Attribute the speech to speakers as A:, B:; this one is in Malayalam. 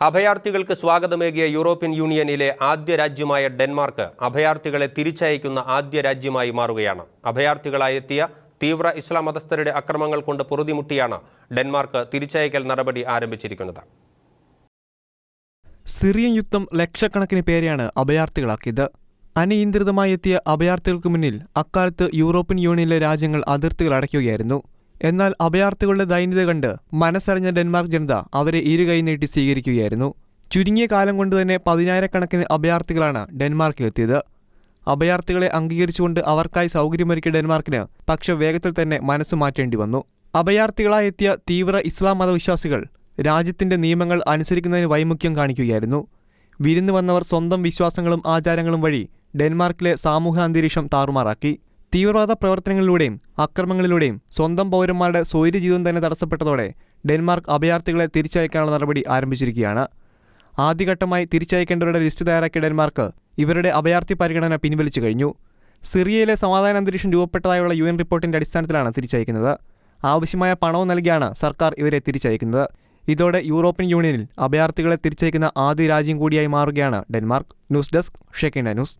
A: അഭയാർത്ഥികൾക്ക് സ്വാഗതമേകിയ യൂറോപ്യൻ യൂണിയനിലെ ആദ്യ രാജ്യമായ ഡെൻമാർക്ക് അഭയാർത്ഥികളെ തിരിച്ചയക്കുന്ന ആദ്യ രാജ്യമായി മാറുകയാണ്. അഭയാർത്ഥികളായി എത്തിയ തീവ്ര ഇസ്ലാം മതസ്ഥരുടെ അക്രമങ്ങൾ കൊണ്ട് പൊറുതിമുട്ടിയാണ് ഡെൻമാർക്ക് തിരിച്ചയക്കൽ നടപടി ആരംഭിച്ചിരിക്കുന്നത്.
B: സിറിയൻ യുദ്ധം ലക്ഷക്കണക്കിന് പേരെയാണ് അഭയാർത്ഥികളാക്കിയത്. അനിയന്ത്രിതമായി എത്തിയ അഭയാർത്ഥികൾക്ക് മുന്നിൽ അക്കാലത്ത് യൂറോപ്യൻ യൂണിയനിലെ രാജ്യങ്ങൾ അതിർത്തികൾ അടയ്ക്കുകയായിരുന്നു. എന്നാൽ അഭയാർത്ഥികളുടെ ദൈന്യത കണ്ട് മനസ്സറിഞ്ഞ ഡെൻമാർക്ക് ജനത അവരെ ഇരുകൈ നീട്ടി സ്വീകരിക്കുകയായിരുന്നു. ചുരുങ്ങിയ കാലം കൊണ്ട് തന്നെ പതിനായിരക്കണക്കിന് അഭയാർത്ഥികളാണ് ഡെൻമാർക്കിലെത്തിയത്. അഭയാർത്ഥികളെ അംഗീകരിച്ചുകൊണ്ട് അവർക്കായി സൗകര്യമൊരുക്കിയ ഡെൻമാർക്കിന് പക്ഷെ വേഗത്തിൽ തന്നെ മനസ്സ് മാറ്റേണ്ടി വന്നു. അഭയാർത്ഥികളായി എത്തിയ തീവ്ര ഇസ്ലാം മതവിശ്വാസികൾ രാജ്യത്തിന്റെ നിയമങ്ങൾ അനുസരിക്കുന്നതിന് വൈമുഖ്യം കാണിക്കുകയായിരുന്നു. വിരുന്നു വന്നവർ സ്വന്തം വിശ്വാസങ്ങളും ആചാരങ്ങളും വഴി ഡെൻമാർക്കിലെ സാമൂഹ്യ അന്തരീക്ഷം താറുമാറാക്കി. തീവ്രവാദ പ്രവർത്തനങ്ങളിലൂടെയും അക്രമങ്ങളിലൂടെയും സ്വന്തം പൗരന്മാരുടെ സ്വൈര്യ ജീവിതം തന്നെ തടസ്സപ്പെട്ടതോടെ ഡെൻമാർക്ക് അഭയാർത്ഥികളെ തിരിച്ചയക്കാനുള്ള നടപടി ആരംഭിച്ചിരിക്കുകയാണ്. ആദ്യഘട്ടമായി തിരിച്ചയക്കേണ്ടവരുടെ ലിസ്റ്റ് തയ്യാറാക്കിയ ഡെൻമാർക്ക് ഇവരുടെ അഭയാർത്ഥി പരിഗണന പിൻവലിച്ചു കഴിഞ്ഞു. സിറിയയിലെ സമാധാന അന്തരീക്ഷം രൂപപ്പെട്ടതായുള്ള യു എൻ റിപ്പോർട്ടിന്റെ അടിസ്ഥാനത്തിലാണ് തിരിച്ചയക്കുന്നത്. ആവശ്യമായ പണവും നൽകിയാണ് സർക്കാർ ഇവരെ തിരിച്ചയക്കുന്നത്. ഇതോടെ യൂറോപ്യൻ യൂണിയനിൽ അഭയാർത്ഥികളെ തിരിച്ചയക്കുന്ന ആദ്യ രാജ്യം കൂടിയായി മാറുകയാണ് Denmark. News desk Shekinah news.